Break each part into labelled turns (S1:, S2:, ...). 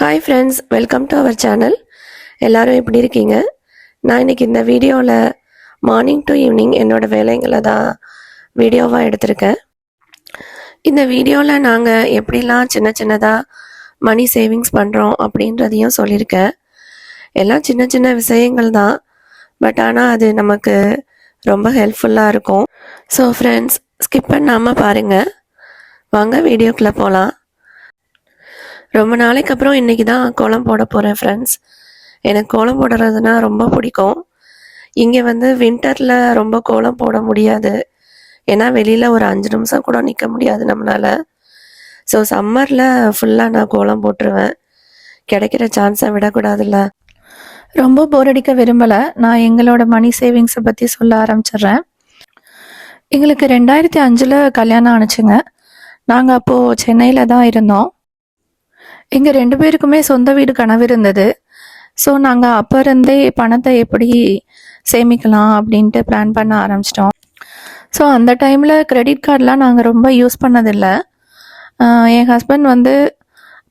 S1: Hi friends welcome to our channel எல்லோரும் எப்படி இருக்கீங்க? நான் இன்னைக்கு இந்த வீடியோவில் மார்னிங் டு ஈவினிங் என்னோடய வேலைங்களை தான் வீடியோவாக எடுத்திருக்கேன். இந்த வீடியோவில் நாங்கள் எப்படிலாம் சின்ன சின்னதாக மணி சேவிங்ஸ் பண்ணுறோம் அப்படின்றதையும் சொல்லியிருக்கேன். எல்லாம் சின்ன சின்ன விஷயங்கள் தான். பட் ஆனால் அது நமக்கு ரொம்ப ஹெல்ப்ஃபுல்லாக இருக்கும். ஸோ ஃப்ரெண்ட்ஸ் ஸ்கிப் பண்ணாமல் பாருங்கள் வாங்க வீடியோக்குள்ளே போகலாம் ரொம்ப நாளைக்கு அப்புறம் இன்னைக்கு தான் கோலம் போட போகிறேன் ஃப்ரெண்ட்ஸ் எனக்கு கோலம் போடுறதுனா ரொம்ப பிடிக்கும். இங்கே வந்து வின்டரில் ரொம்ப கோலம் போட முடியாது. ஏன்னா வெளியில் ஒரு அஞ்சு நிமிஷம் கூட நிற்க முடியாது நம்மளால். ஸோ சம்மரில் ஃபுல்லாக நான் கோலம் போட்டுருவேன். கிடைக்கிற சான்ஸை விடக்கூடாதுல்ல.
S2: ரொம்ப போர் அடிக்க விரும்பலை. நான் எங்களோட மணி சேவிங்ஸை பற்றி சொல்ல ஆரம்பிச்சிடுறேன். எங்களுக்கு ரெண்டாயிரத்தி அஞ்சில் கல்யாணம் ஆணுச்சுங்க. நாங்கள் அப்போது சென்னையில் தான் இருந்தோம். எங்கள் ரெண்டு பேருக்குமே சொந்த வீடு கனவு இருந்தது. ஸோ நாங்கள் அப்போ இருந்தே பணத்தை எப்படி சேமிக்கலாம் அப்படின்ட்டு பிளான் பண்ண ஆரம்பிச்சிட்டோம். ஸோ அந்த டைமில் கிரெடிட் கார்டெலாம் நாங்கள் ரொம்ப யூஸ் பண்ணதில்லை. என் ஹஸ்பண்ட் வந்து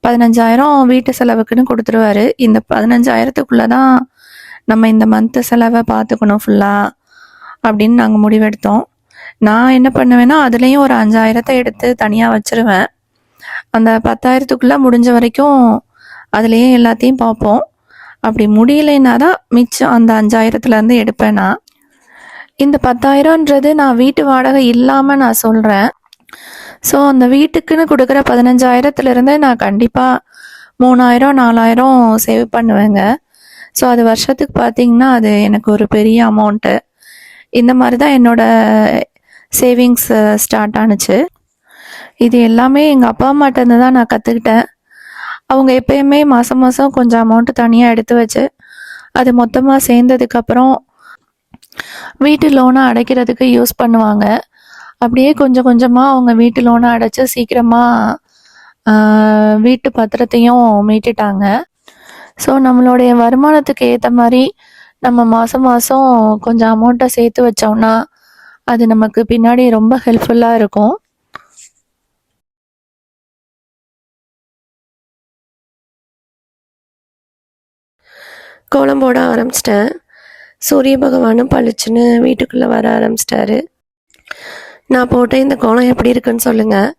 S2: பதினஞ்சாயிரம் வீட்டு செலவுக்குன்னு கொடுத்துருவாரு. இந்த பதினஞ்சாயிரத்துக்குள்ளே தான் நம்ம இந்த மந்த்து செலவை பார்த்துக்கணும் ஃபுல்லாக அப்படின்னு நாங்கள் முடிவெடுத்தோம். நான் என்ன பண்ணுவேன்னா அதுலேயும் ஒரு அஞ்சாயிரத்தை எடுத்து தனியாக வச்சிருவேன். அந்த பத்தாயிரத்துக்குள்ளே முடிஞ்ச வரைக்கும் அதுலேயே எல்லாத்தையும் பார்ப்போம். அப்படி முடியலைன்னா தான் மிச்சம் அந்த அஞ்சாயிரத்துலேருந்து எடுப்பேன் நான். இந்த பத்தாயிரம்ன்றது நான் வீட்டு வாடகை இல்லாமல் நான் சொல்கிறேன் ஸோ அந்த வீட்டுக்குன்னு கொடுக்குற பதினஞ்சாயிரத்துலேருந்து நான் கண்டிப்பாக மூணாயிரம் நாலாயிரம் சேவ் பண்ணுவேங்க. ஸோ அது வருஷத்துக்கு பார்த்தீங்கன்னா அது எனக்கு ஒரு பெரிய அமௌண்ட்டு இந்த மாதிரி தான் என்னோட சேவிங்ஸ் ஸ்டார்ட் ஆனுச்சு. இது எல்லாமே எங்கள் அப்பா அம்மாட்டேருந்து தான் நான் கற்றுக்கிட்டேன் அவங்க எப்பயுமே மாதம் மாதம் கொஞ்சம் அமௌண்ட்டு தனியாக எடுத்து வச்சு அது மொத்தமாக சேர்ந்ததுக்கப்புறம் வீட்டு லோனை அடைக்கிறதுக்கு யூஸ் பண்ணுவாங்க. அப்படியே கொஞ்சம் கொஞ்சமாக அவங்க வீட்டு லோனை அடைச்சி சீக்கிரமாக வீட்டு பத்திரத்தையும் மீட்டுட்டாங்க. ஸோ நம்மளுடைய வருமானத்துக்கு ஏற்ற மாதிரி நம்ம மாதம் மாதம் கொஞ்சம் அமௌண்ட்டை சேர்த்து வச்சோம்னா அது நமக்கு பின்னாடி ரொம்ப ஹெல்ப்ஃபுல்லாக இருக்கும்.
S1: கோலம் போட ஆரம்பிச்சிட்டேன். சூரிய பகவானும் பளிச்சுன்னு வீட்டுக்குள்ளே வர ஆரம்பிச்சிட்டாரு. நான் போட்ட இந்த கோலம் எப்படி இருக்குன்னு சொல்லுங்கள்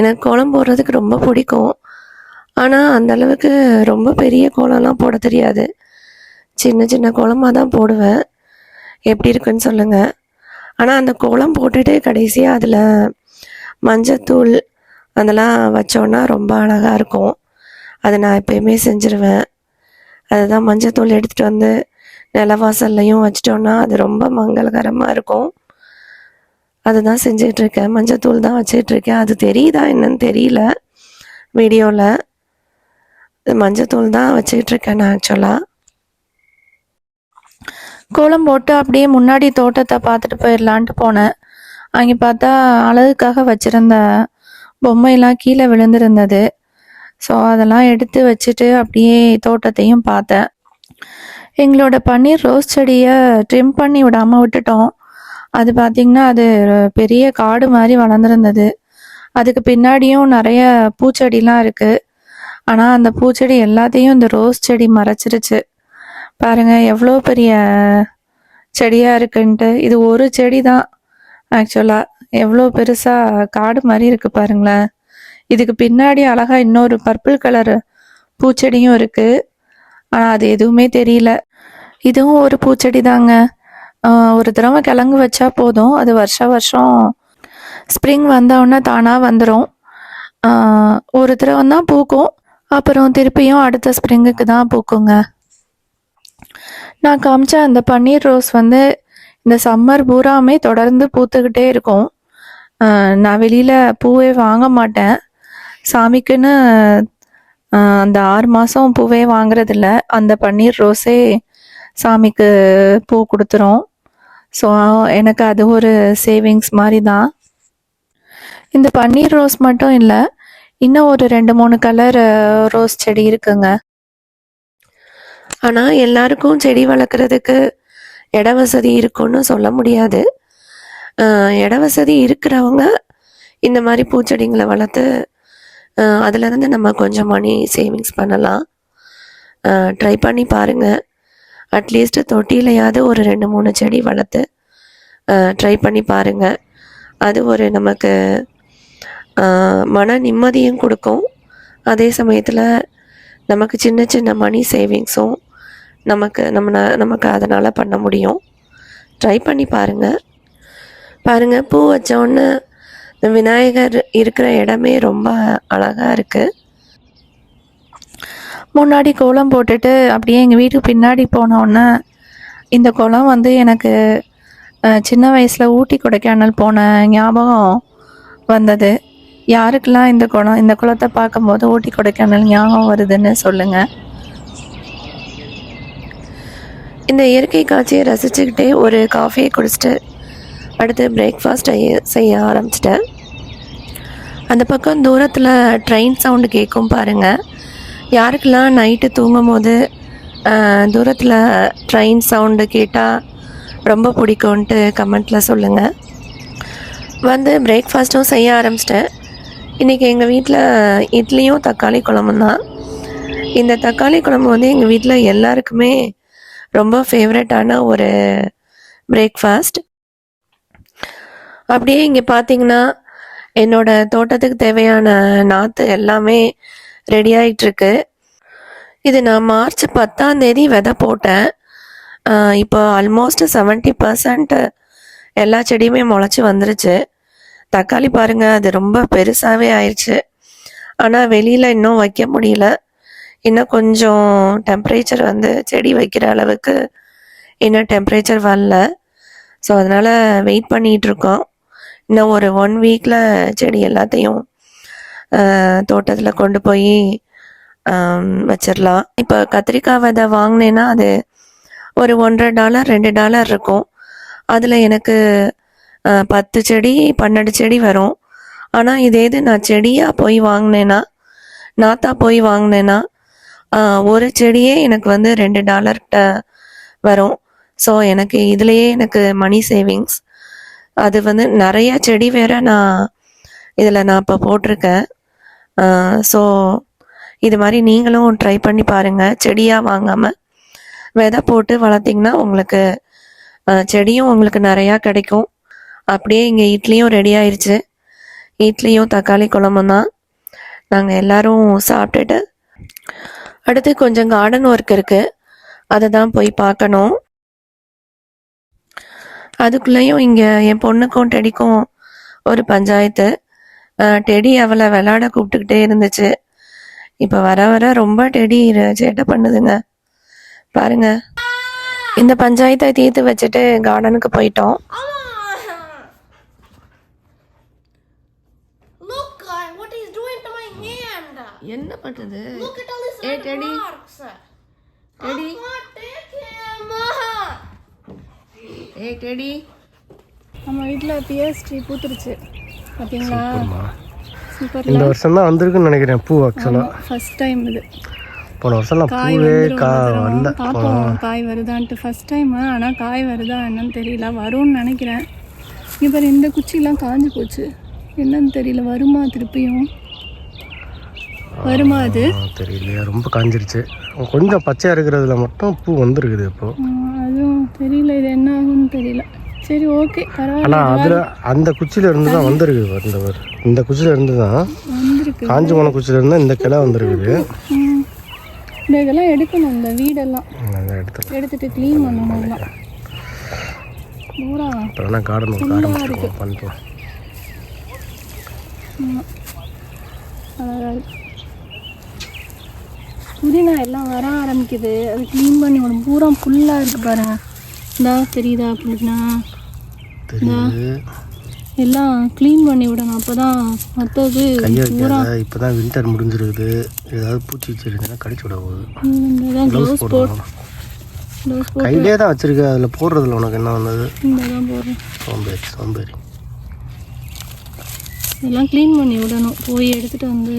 S1: எனக்கு கோலம் போடுறதுக்கு ரொம்ப பிடிக்கும். ஆனால் அந்த அளவுக்கு ரொம்ப பெரிய கோலம்லாம் போட தெரியாது. சின்ன சின்ன கோலமாக தான் போடுவேன். எப்படி இருக்குன்னு சொல்லுங்கள் ஆனால் அந்த கோலம் போட்டுட்டு கடைசியாக அதில் மஞ்சத்தூள் அதெல்லாம் வச்சோன்னா ரொம்ப அழகாக இருக்கும். அதை நான் எப்பயுமே செஞ்சுருவேன். அதுதான் மஞ்சத்தூள் எடுத்துகிட்டு வந்து நிலவாசல்லையும் வச்சிட்டோன்னா அது ரொம்ப மங்களகரமாக இருக்கும். அதுதான் செஞ்சுட்டு இருக்கேன். மஞ்சத்தூள் தான் வச்சிட்டு இருக்கேன். அது தெரியுதா என்னன்னு தெரியல. வீடியோவில் மஞ்சத்தூள் தான் வச்சுக்கிட்டு இருக்கேன் நான் ஆக்சுவலாக
S2: கோலம் போட்டு அப்படியே முன்னாடி தோட்டத்தை பார்த்துட்டு போயிடலான்ட்டு போனேன். அங்கே பார்த்தா அழகுக்காக வச்சுருந்த பொம்மையெல்லாம் கீழே விழுந்திருந்தது. ஸோ அதெல்லாம் எடுத்து வச்சுட்டு அப்படியே தோட்டத்தையும் பார்த்தேன். எங்களோட பன்னீர் ரோஸ் செடியை ட்ரிம் பண்ணி விடாமல் விட்டுட்டோம். அது பார்த்திங்கன்னா அது பெரிய காடு மாதிரி வளர்ந்துருந்தது. அதுக்கு பின்னாடியும் நிறைய பூச்செடிலாம் இருக்குது ஆனால் அந்த பூச்செடி எல்லாத்தையும் இந்த ரோஸ் செடி மறைச்சிருச்சு. பாருங்கள் எவ்வளோ பெரிய செடியாக இருக்குன்ட்டு. இது ஒரு செடி தான் ஆக்சுவலாக எவ்வளோ பெருசாக காடு மாதிரி இருக்குது பாருங்களேன். இதுக்கு பின்னாடி அழகாக இன்னொரு பர்பிள் கலர் பூச்செடியும் இருக்குது ஆனால் அது எதுவுமே தெரியல. இதுவும் ஒரு பூச்செடி தாங்க ஒரு தடவை கிழங்கு வச்சா போதும். அது வருஷ வருஷம் ஸ்ப்ரிங் வந்தவுடனே தானாக வந்துடும் ஒரு தடவை தான் பூக்கும். அப்புறம் திருப்பியும் அடுத்த ஸ்ப்ரிங்குக்கு தான் பூக்குங்க. நான் காமிச்ச அந்த பன்னீர் ரோஸ் வந்து இந்த சம்மர் பூராமே தொடர்ந்து பூத்துக்கிட்டே இருக்கும். நான் வெளியில் பூவே வாங்க மாட்டேன். சாமிக்குன்னு அந்த ஆறு மாதம் பூவே வாங்குறதில்ல. அந்த பன்னீர் ரோஸே சாமிக்கு பூ கொடுத்துரும் ஸோ எனக்கு அது ஒரு சேவிங்ஸ் மாதிரி தான். இந்த பன்னீர் ரோஸ் மட்டும் இல்லை இன்னும் ஒரு ரெண்டு மூணு கலர் ரோஸ் செடி இருக்குங்க.
S1: ஆனால் எல்லாருக்கும் செடி வளர்க்குறதுக்கு இட வசதி இருக்குன்னு சொல்ல முடியாது. இட வசதி இருக்கிறவங்க இந்த மாதிரி பூச்செடிங்களை வளர்த்து அதுலேருந்து நம்ம கொஞ்சம் மணி சேவிங்ஸ் பண்ணலாம். ட்ரை பண்ணி பாருங்கள் அட்லீஸ்ட் தொட்டியிலையாவது ஒரு ரெண்டு மூணு செடி வளர்த்து ட்ரை பண்ணி பாருங்கள் அது ஒரு நமக்கு மன நிம்மதியும் கொடுக்கும். அதே சமயத்தில் நமக்கு சின்ன சின்ன மணி சேவிங்ஸும் நமக்கு நம்ம ந- நமக்கு அதனால் பண்ண முடியும். ட்ரை பண்ணி பாருங்கள் பாருங்கள் பூ வச்சோன்னு இந்த விநாயகர் இருக்கிற இடமே ரொம்ப அழகாக இருக்குது
S2: முன்னாடி கோலம் போட்டுட்டு அப்படியே எங்கள் வீட்டுக்கு பின்னாடி போனோன்னே இந்த குளம் வந்து எனக்கு சின்ன வயசில் ஊட்டி கொடைக்கானல் போன ஞாபகம் வந்தது. யாருக்கெல்லாம் இந்த குளம் இந்த குளத்தை பார்க்கும்போது ஊட்டி கொடைக்கானல் ஞாபகம் வருதுன்னு சொல்லுங்கள்
S1: இந்த இயற்கை காட்சியை ரசிச்சுக்கிட்டே ஒரு காஃபியை குடிச்சிட்டு அடுத்து பிரேக்ஃபாஸ்ட் செய்ய ஆரம்பிச்சிட்டேன் அந்த பக்கம் தூரத்தில் ட்ரெயின் சவுண்டு கேட்கும் பாருங்கள் யாருக்கெல்லாம் நைட்டு தூங்கும் போது தூரத்தில் ட்ரெயின் சவுண்டு கேட்டால் ரொம்ப பிடிக்கும்ன்ட்டு கமெண்ட்டில் சொல்லுங்கள் வந்து பிரேக்ஃபாஸ்ட்டும் செய்ய ஆரம்பிச்சிட்டேன். இன்றைக்கி எங்கள் வீட்டில் இட்லியும் தக்காளி குழம்பும் தான். இந்த தக்காளி குழம்பு வந்து எங்கள் வீட்டில் எல்லாருக்குமே ரொம்ப ஃபேவரட்டான ஒரு பிரேக்ஃபாஸ்ட் அப்படியே இங்கே பார்த்தீங்கன்னா என்னோட தோட்டத்துக்கு தேவையான நாற்று எல்லாமே ரெடி ஆகிட்டுருக்கு இது நான் மார்ச் பத்தாம் தேதி விதை போட்டேன். இப்போ ஆல்மோஸ்ட் செவன்ட்டி பர்சன்ட் எல்லா செடியுமே முளைச்சி வந்துருச்சு. தக்காளி பாருங்கள் அது ரொம்ப பெருசாகவே ஆயிடுச்சு ஆனால் வெளியில் இன்னும் வைக்க முடியல. இன்னும் கொஞ்சம் டெம்பரேச்சர் வந்து செடி வைக்கிற அளவுக்கு இன்னும் டெம்பரேச்சர் வரல. ஸோ அதனால் வெயிட் பண்ணிகிட்ருக்கோம் இன்னும் ஒரு ஒன் வீக்கில் செடி எல்லாத்தையும் தோட்டத்தில் கொண்டு போய் வச்சிடலாம் இப்போ கத்திரிக்காய் விதை வாங்கினேன்னா அது ஒரு ஒன்றரை டாலர் ரெண்டு டாலர் இருக்கும். அதில் எனக்கு பத்து செடி பன்னெண்டு செடி வரும். ஆனால் இதே இது நான் செடியாக போய் வாங்கினேன்னா நாத்தா போய் வாங்கினேன்னா ஒரு செடியே எனக்கு வந்து ரெண்டு டாலர்கிட்ட வரும். ஸோ எனக்கு இதுலேயே எனக்கு மணி சேவிங்ஸ் அது வந்து நிறைய செடி வேற நான் இதில் நான் இப்போ போட்டிருக்கேன். ஸோ இது மாதிரி நீங்களும் ட்ரை பண்ணி பாருங்கள் செடியாக வாங்காமல் விதை போட்டு வளர்த்திங்கன்னா உங்களுக்கு செடியும் உங்களுக்கு நிறையா கிடைக்கும். அப்படியே இங்கே இட்லியும் ரெடி ஆயிடுச்சு இட்லியும் தக்காளி குழம்பும் தான். நாங்கள் எல்லோரும் சாப்பிட்டுட்டு அடுத்து கொஞ்சம் கார்டன் ஒர்க் இருக்குது அதை தான் போய் பார்க்கணும். அதுக்குள்ளேயும் இங்கே என் பொண்ணுக்கும் டெடிக்கும் ஒரு பஞ்சாயத்து. டெடி அவளை விளாட கூப்பிட்டுக்கிட்டே இருந்துச்சு. இப்போ வர வர ரொம்ப டெடி சேட்டை பண்ணுதுங்க. பாருங்க. இந்த பஞ்சாயத்தை தீர்த்து வச்சுட்டு கார்டனுக்கு போயிட்டோம்.
S3: Look, guy, what he's doing
S1: hey teddy.
S2: நம்ம வீட்டில் பிஎஸ் ட்ரீ பூத்துருச்சு. பார்த்தீங்களா சூப்பர்
S4: இந்த வருஷம் தான் வந்திருக்குன்னு நினைக்கிறேன் பூ ஆக்சுவலாக
S2: ஃபர்ஸ்ட் டைம் இது.
S4: போன வருஷம்லாம்
S2: காய்
S4: பூவே கா. வரல.
S2: பார்ப்போம் காய் வருதான்ட்டு. ஃபர்ஸ்ட் டைம் ஆனால் காய் வருதா என்னன்னு தெரியல. வரும்னு நினைக்கிறேன். இங்கே பாரு இந்த குச்சிலாம் காஞ்சு போச்சு. என்னன்னு தெரியல. வருமா திருப்பியும்? வருமா அது?
S4: தெரியலையா ரொம்ப காஞ்சிருச்சு. கொஞ்சம் பச்சையாக இருக்கிறதுல மட்டும் பூ வந்திருக்குது இப்போ.
S2: ஆ, அதுவும் தெரியல இது என்ன ஆகும்னு தெரியல. சரி ஓகே பரவாயில்ல
S4: ஆனால் அதில் அந்த குச்சியில இருந்து தான் வந்திருக்குது பாரு, இந்த. இந்த குச்சியில இருந்து தான்
S2: வந்திருக்கு.
S4: காஞ்சி போன குச்சியில இருந்து இந்த கிளை வந்திருக்குது.
S2: ம். இந்த இதெல்லாம் எடுக்கணும் இந்த வீடெல்லாம்.
S4: அந்த இடத்துல
S2: எடுத்துட்டு க்ளீன் பண்ணணும் எல்லாம் பூரா.
S4: இப்போ வேணா கார்டன் ஒர்க் ஆரம்பிச்சிருக்கோம் பண்ணிக்கலாம்
S2: அழகா இருக்கு. புதினா எல்லாம் வர ஆரம்பிக்குது. அது க்ளீன் பண்ணி விடும். பூரா ஃபுல்லாக இருக்கு பாருங்க இந்தா தெரியுதா அப்படின்னா எல்லாம் க்ளீன் பண்ணி விடணும். அப்போ தான் மற்றது
S4: வைக்காத. இப்போ தான் வின்டர் முடிஞ்சிருக்குது. ஏதாவது பூச்சி வச்சிருந்தேன்னா கடிச்சு விட போகுது.
S2: க்ளவுஸ் போட்
S4: போடணும். கையிலே தான் வச்சிருக்க. அதில் போடுறதுல உனக்கு என்ன வந்தது?
S2: இந்த தான் போடுறேன்.
S4: சோம்பேறி சோம்பேறி.
S2: இதெல்லாம் க்ளீன் பண்ணி விடணும். போய் எடுத்துட்டு வந்து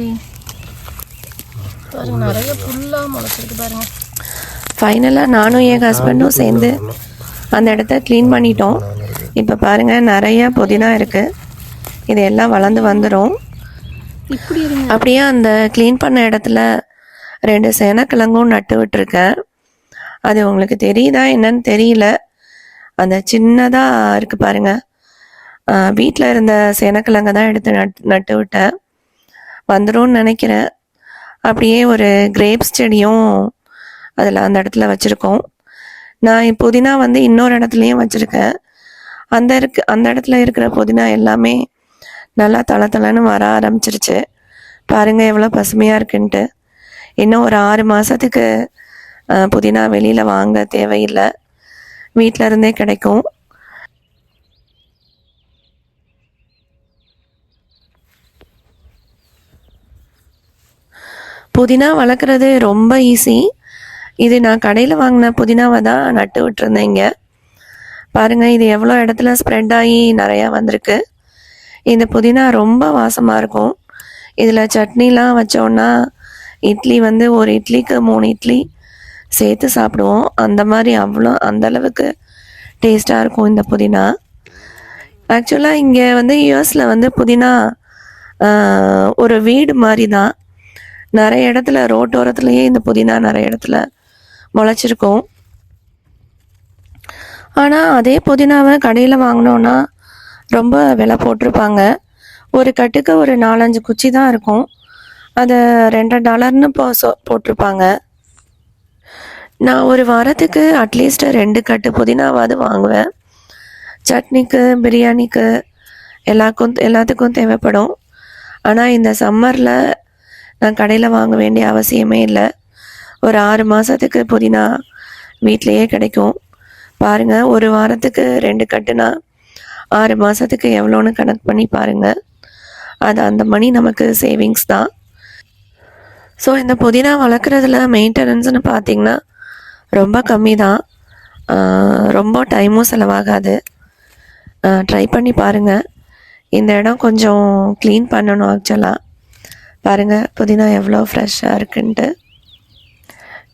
S2: பாருங்க நிறைய ஃபுல்லாக முளைச்சிருக்கு பாருங்க.
S1: ஃபைனலாக நானும் என் ஹஸ்பண்டும் சேர்ந்து அந்த இடத்த க்ளீன் பண்ணிட்டோம். இப்போ பாருங்கள் நிறைய புதினா இருக்குது இது எல்லாம் வளர்ந்து வந்துடும் அப்படியே அந்த க்ளீன் பண்ண இடத்துல ரெண்டு சேனக்கிழங்கும் நட்டு விட்டுருக்கேன். அது உங்களுக்கு தெரியுதா என்னன்னு தெரியல. அந்த சின்னதாக இருக்கு பாருங்க. வீட்டில் இருந்த சேனக்கிழங்க தான் எடுத்து நட் நட்டு விட்டேன். வந்துரும்னு நினைக்கிறேன். அப்படியே ஒரு கிரேப்ஸ் செடியும் அதில் அந்த இடத்துல வச்சுருக்கோம். நான் புதினா வந்து இன்னொரு இடத்துலையும் வச்சுருக்கேன். அந்த இருக்கு அந்த இடத்துல இருக்கிற புதினா எல்லாமே நல்லா தள தளன்னு வர ஆரம்பிச்சிருச்சு. பாருங்கள் எவ்வளோ பசுமையாக இருக்குன்ட்டு. இன்னும் ஒரு ஆறு மாதத்துக்கு புதினா வெளியில் வாங்க தேவையில்லை. வீட்டில் இருந்தே கிடைக்கும். புதினா வளர்க்குறது ரொம்ப ஈஸி இது நான் கடையில் வாங்கின புதினாவை தான் நட்டு விட்டுருந்தேங்க பாருங்கள் இது எவ்வளோ இடத்துல ஸ்ப்ரெட் ஆகி நிறையா வந்திருக்கு. இந்த புதினா ரொம்ப வாசமாக இருக்கும். இதில் சட்னிலாம் வச்சோன்னா இட்லி வந்து ஒரு இட்லிக்கு மூணு இட்லி சேர்த்து சாப்பிடுவோம். அந்த மாதிரி அவ்வளோ அந்தளவுக்கு டேஸ்ட்டாக இருக்கும் இந்த புதினா. ஆக்சுவலாக இங்கே வந்து யூஎஸில் வந்து புதினா ஒரு வீடு மாதிரி தான். நிறைய இடத்துல ரோட்டோரத்துலேயே இந்த புதினா நிறைய இடத்துல முளைச்சிருக்கும். ஆனால் அதே புதினாவை கடையில் வாங்கினோன்னா ரொம்ப விலை போட்டிருப்பாங்க. ஒரு கட்டுக்கு ஒரு நாலஞ்சு குச்சி தான் இருக்கும். அதை ரெண்டரை டாலர்னு போ போட்டிருப்பாங்க. நான் ஒரு வாரத்துக்கு அட்லீஸ்ட் ரெண்டு கட்டு புதினாவாவது வாங்குவேன். சட்னிக்கு பிரியாணிக்கு எல்லாக்கும் எல்லாத்துக்கும் தேவைப்படும். ஆனால் இந்த சம்மரில் நான் கடையில் வாங்க வேண்டிய அவசியமே இல்லை. ஒரு ஆறு மாதத்துக்கு புதினா வீட்டிலையே கிடைக்கும். பாருங்கள் ஒரு வாரத்துக்கு ரெண்டு கட்டுனா ஆறு மாதத்துக்கு எவ்வளோன்னு கணக்கு பண்ணி பாருங்கள் அது அந்த மணி நமக்கு சேவிங்ஸ் தான். ஸோ இந்த புதினா வளர்க்குறதுல மெயின்டெனன்ஸ்னு பார்த்திங்கன்னா ரொம்ப கம்மி தான். ரொம்ப டைமும் செலவாகாது. ட்ரை பண்ணி பாருங்கள் இந்த இடம் கொஞ்சம் க்ளீன் பண்ணணும் ஆக்சுவலாக பாருங்கள் புதினா எவ்வளோ ஃப்ரெஷ்ஷாக இருக்குன்ட்டு.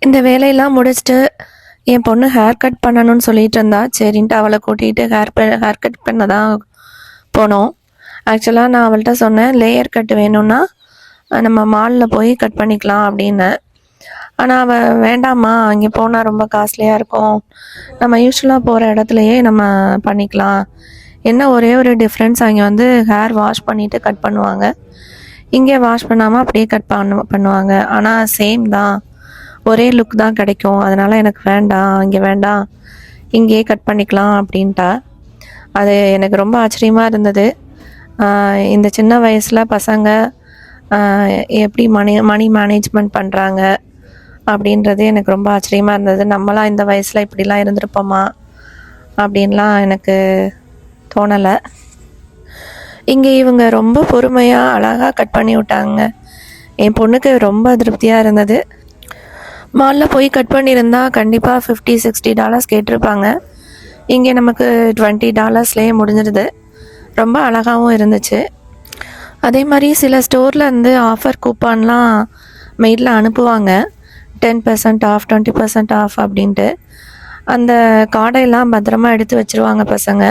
S1: இந்த வேலையெல்லாம் முடிச்சுட்டு என் பொண்ணு ஹேர் கட் பண்ணணும்னு சொல்லிட்டு இருந்தா சரின்ட்டு அவளை கூட்டிகிட்டு ஹேர் ஹேர் கட் பண்ண தான் போனோம். ஆக்சுவலாக நான் அவள்கிட்ட சொன்னேன் லேயர் கட் வேணும்னா நம்ம மாலில் போய் கட் பண்ணிக்கலாம் அப்படின்னு. ஆனால் அவள் வேண்டாம்மா அங்கே போனால் ரொம்ப காஸ்ட்லியாக இருக்கும். நம்ம யூஸ்வலாக போகிற இடத்துலையே நம்ம பண்ணிக்கலாம். என்ன ஒரே ஒரு டிஃப்ரென்ஸ் அங்கே வந்து ஹேர் வாஷ் பண்ணிவிட்டு கட் பண்ணுவாங்க. இங்கே வாஷ் பண்ணாமல் அப்படியே கட் பண்ணு பண்ணுவாங்க. ஆனால் சேம் தான். ஒரே லுக் தான் கிடைக்கும். அதனால் எனக்கு வேண்டாம் இங்கே வேண்டாம். இங்கேயே கட் பண்ணிக்கலாம் அப்படின்ட்டா. அது எனக்கு ரொம்ப ஆச்சரியமாக இருந்தது. இந்த சின்ன வயசில் பசங்க எப்படி மணி மணி மேனேஜ்மெண்ட் பண்ணுறாங்க அப்படின்றது எனக்கு ரொம்ப ஆச்சரியமாக இருந்தது. நம்மளாம் இந்த வயசில் இப்படிலாம் இருந்திருப்போமா அப்படின்லாம் எனக்கு தோணலை. இங்கே இவங்க ரொம்ப பொறுமையாக அழகாக கட் பண்ணி விட்டாங்க. என் பொண்ணுக்கு ரொம்ப திருப்தியாக இருந்தது. மாலில் போய் கட் பண்ணியிருந்தா கண்டிப்பாக ஃபிஃப்டி சிக்ஸ்டி டாலர்ஸ் கேட்டிருப்பாங்க. இங்கே நமக்கு டுவெண்ட்டி டாலர்ஸ்லேயே முடிஞ்சிடுது ரொம்ப அழகாகவும் இருந்துச்சு. அதே மாதிரி சில ஸ்டோரில் இருந்து ஆஃபர் கூப்பான்லாம் மெயிலில் அனுப்புவாங்க. Ten percent off twenty percent off அப்படின்ட்டு. அந்த கார்டையெல்லாம் பத்திரமா எடுத்து வச்சிருவாங்க பசங்க.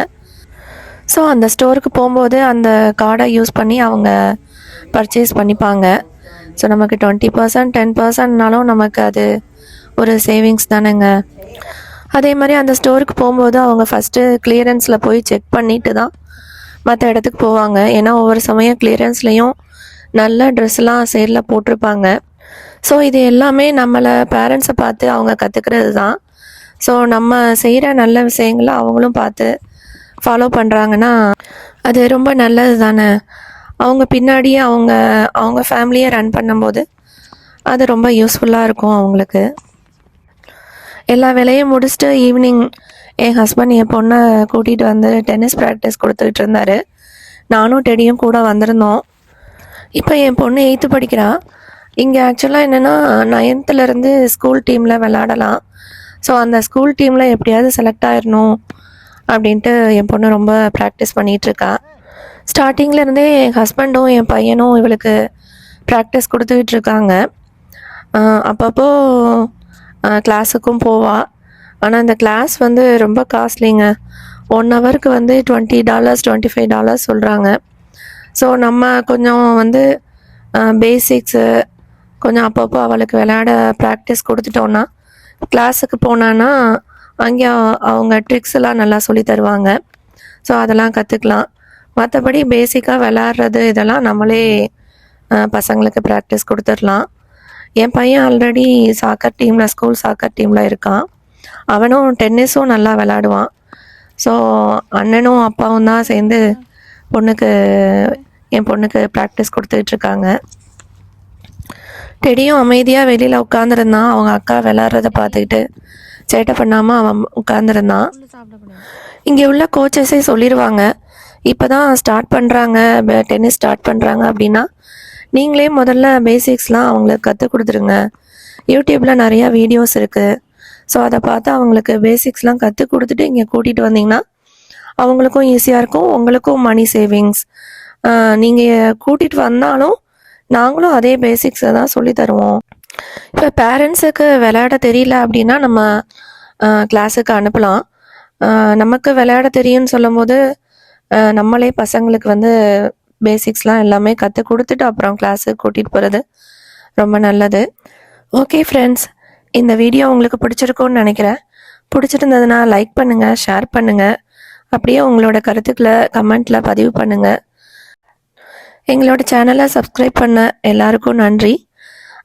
S1: ஸோ அந்த ஸ்டோருக்கு போகும்போது அந்த கார்டை யூஸ் பண்ணி அவங்க பர்ச்சேஸ் பண்ணிப்பாங்க. ஸோ நமக்கு டுவெண்ட்டி பர்சன்ட் டென் பர்சன்ட்னாலும் நமக்கு அது ஒரு சேவிங்ஸ் தானேங்க. அதே மாதிரி அந்த ஸ்டோருக்கு போகும்போது அவங்க ஃபஸ்ட்டு கிளியரன்ஸில் போய் செக் பண்ணிட்டு தான் மற்ற இடத்துக்கு போவாங்க. ஏன்னா ஒவ்வொரு சமயம் கிளியரன்ஸ்லேயும் நல்ல ட்ரெஸ்லாம் சேலில் போட்டிருப்பாங்க. ஸோ இது எல்லாமே நம்மளை பேரண்ட்ஸை பார்த்து அவங்க கற்றுக்கிறது தான். ஸோ நம்ம செய்கிற நல்ல விஷயங்களை அவங்களும் பார்த்து ஃபாலோ பண்ணுறாங்கன்னா அது ரொம்ப நல்லது தானே? அவங்க பின்னாடியே அவங்க அவங்க ஃபேமிலியை ரன் பண்ணும்போது அது ரொம்ப யூஸ்ஃபுல்லாக இருக்கும் அவங்களுக்கு. எல்லா வேலையும் முடிச்சுட்டு ஈவினிங் என் ஹஸ்பண்ட் என் பொண்ணை கூட்டிகிட்டு வந்து டென்னிஸ் ப்ராக்டிஸ் கொடுத்துக்கிட்டு இருந்தார். நானும் டெடியும் கூட வந்திருந்தோம். இப்போ என் பொண்ணு எயித்து படிக்கிறா. இங்கே ஆக்சுவலாக என்னென்னா நைன்த்துலேருந்து ஸ்கூல் டீமில் விளாடலாம் ஸோ அந்த ஸ்கூல் டீமில் எப்படியாவது செலக்ட் ஆயிடணும் அப்படின்ட்டு என் பொண்ணு ரொம்ப ப்ராக்டிஸ் பண்ணிகிட்ருக்கா. ஸ்டார்டிங்லேருந்தே என் ஹஸ்பண்டும் என் பையனும் இவளுக்கு ப்ராக்டிஸ் கொடுத்துக்கிட்டு இருக்காங்க அப்பப்போ கிளாஸுக்கும் போவா. ஆனால் இந்த கிளாஸ் வந்து ரொம்ப காஸ்ட்லிங்க ஒன் ஹவருக்கு வந்து twenty dollars twenty five dollars சொல்கிறாங்க ஸோ நம்ம கொஞ்சம் வந்து பேசிக்ஸு கொஞ்சம் அப்பப்போ அவளுக்கு விளையாட ப்ராக்டிஸ் கொடுத்துட்டோன்னா கிளாஸுக்கு போனான்னா அங்கே அவங்க ட்ரிக்ஸ் எல்லாம் நல்லா சொல்லி தருவாங்க. ஸோ அதெல்லாம் கற்றுக்கலாம் மற்றபடி பேசிக்காக விளாட்றது இதெல்லாம் நம்மளே பசங்களுக்கு ப்ராக்டிஸ் கொடுத்துடலாம். என் பையன் ஆல்ரெடி சாக்கர் டீமில் ஸ்கூல் சாக்கர் டீமில் இருக்கான். அவனும் டென்னிஸும் நல்லா விளாடுவான் ஸோ அண்ணனும் அப்பாவும் தான் சேர்ந்து பொண்ணுக்கு என் பொண்ணுக்கு ப்ராக்டிஸ் கொடுத்துட்டு இருக்காங்க. டெடியும் அமைதியாக வெளியில் உட்காந்துருந்தான் அவங்க அக்கா விளாட்றத பார்த்துக்கிட்டு சேட்டை பண்ணாமல் அவன் உட்காந்துருந்தான் இங்கே உள்ள கோச்சஸே சொல்லிடுவாங்க இப்போ தான் ஸ்டார்ட் பண்ணுறாங்க டென்னிஸ் ஸ்டார்ட் பண்ணுறாங்க அப்படின்னா நீங்களே முதல்ல பேசிக்ஸ்லாம் அவங்களுக்கு கற்றுக் கொடுத்துருங்க. யூடியூப்பில் நிறையா வீடியோஸ் இருக்குது ஸோ அதை பார்த்து அவங்களுக்கு பேசிக்ஸ்லாம் கற்றுக் கொடுத்துட்டு இங்கே கூட்டிகிட்டு வந்தீங்கன்னா அவங்களுக்கும் ஈஸியாக இருக்கும் உங்களுக்கும் மணி சேவிங்ஸ் நீங்கள் கூட்டிகிட்டு வந்தாலும் நாங்களும் அதே பேசிக்ஸை தான் சொல்லி தருவோம். இப்போ பேரண்ட்ஸுக்கு விளையாட தெரியல அப்படின்னா நம்ம கிளாஸுக்கு அனுப்பலாம். நமக்கு விளையாட தெரியும்னு சொல்லும்போது நம்மளே பசங்களுக்கு வந்து பேசிக்ஸ்லாம் எல்லாமே கற்றுக் கொடுத்துட்டு அப்புறம் கிளாஸுக்கு கூட்டிகிட்டு போகிறது ரொம்ப நல்லது. ஓகே ஃப்ரெண்ட்ஸ் இந்த வீடியோ உங்களுக்கு பிடிச்சிருக்கும்னு நினைக்கிறேன். பிடிச்சிருந்ததுன்னா லைக் பண்ணுங்கள் ஷேர் பண்ணுங்கள் அப்படியே உங்களோட கருத்துக்களை கமெண்ட்டில் பதிவு பண்ணுங்கள் எங்களோட சேனலை சப்ஸ்கிரைப் பண்ண எல்லாருக்கும் நன்றி.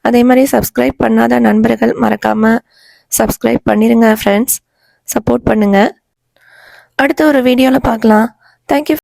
S1: அதே மாதிரி சப்ஸ்கிரைப் பண்ணாத நண்பர்கள் மறக்காமல் சப்ஸ்கிரைப் பண்ணிடுங்க ஃப்ரெண்ட்ஸ் சப்போர்ட் பண்ணுங்கள் அடுத்த ஒரு வீடியோவில் பார்க்கலாம். தேங்க்யூ